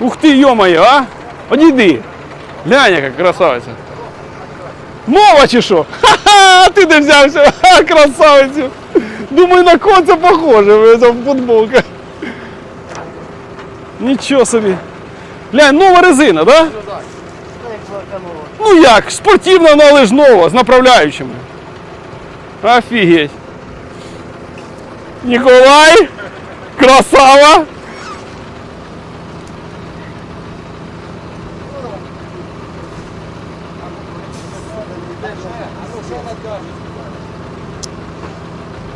Ух ти, йомає, а? Одійди. Глянь, яка красавиця. Мова чи що? Ха-ха, ти де взявся? Ха, красавицю. Думаю, на кого це похоже, ця футболка. Нічого собі. Глянь, нова резина? Да? Ну як, спортивна, але ж нова, з направляючими. Офігеть. Ніколай, красава.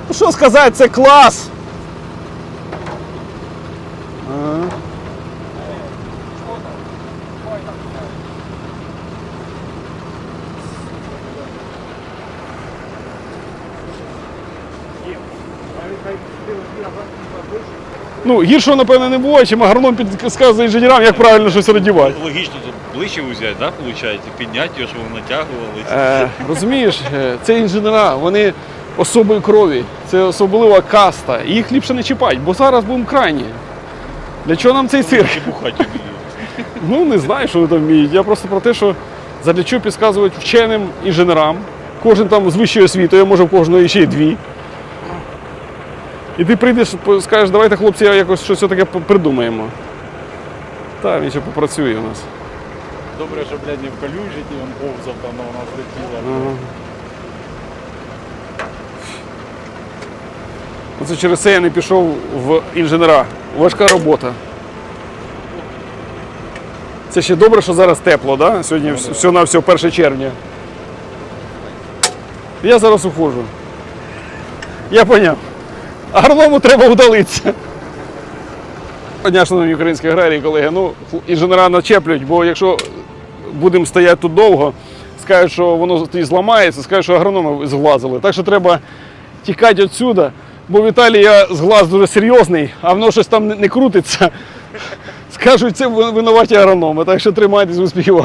Ну що сказати, це клас. Ага. Ну, гіршого, напевно, не буває, чим агроном підказує інженерам, як правильно щось родівати. Логічно тут ближче взяти, да, виходить? Підняти його, щоб воно натягувалося. Е, розумієш, е, це інженера, вони особої крові, це особлива каста. І їх ліпше не чіпати, бо зараз будемо крайні. Для чого нам цей цирк? І бухати вміють. Ну, не знаю, що вони там вміють. Я просто про те, що задля чого підказують вченим інженерам. Кожен там з вищою освітою, може в кожного ще й дві. І ти прийдеш, скажеш, давайте, хлопці, якось щось таке придумаємо. Так, він ще попрацює у нас. Добре, що, блядь, не в калюжі, і він повзав там, а вона злетіла. Ага. Оце через це я не пішов в інженера. Важка робота. Це ще добре, що зараз тепло, да? Сьогодні все на все 1 червня. Я зараз уходжу. Я поняв. Агроному треба удалитися. Дня, шановні українські аграрії, колеги. Ну, інженера начеплюють, бо якщо будемо стояти тут довго, скажуть, що воно тоді зламається, скажуть, що агрономи зглазили. Так що треба тікати відсюди, бо в Італії я зглаз дуже серйозний, а воно щось там не, крутиться. Скажуть, це винуваті агрономи, так що тримайтесь успіхів.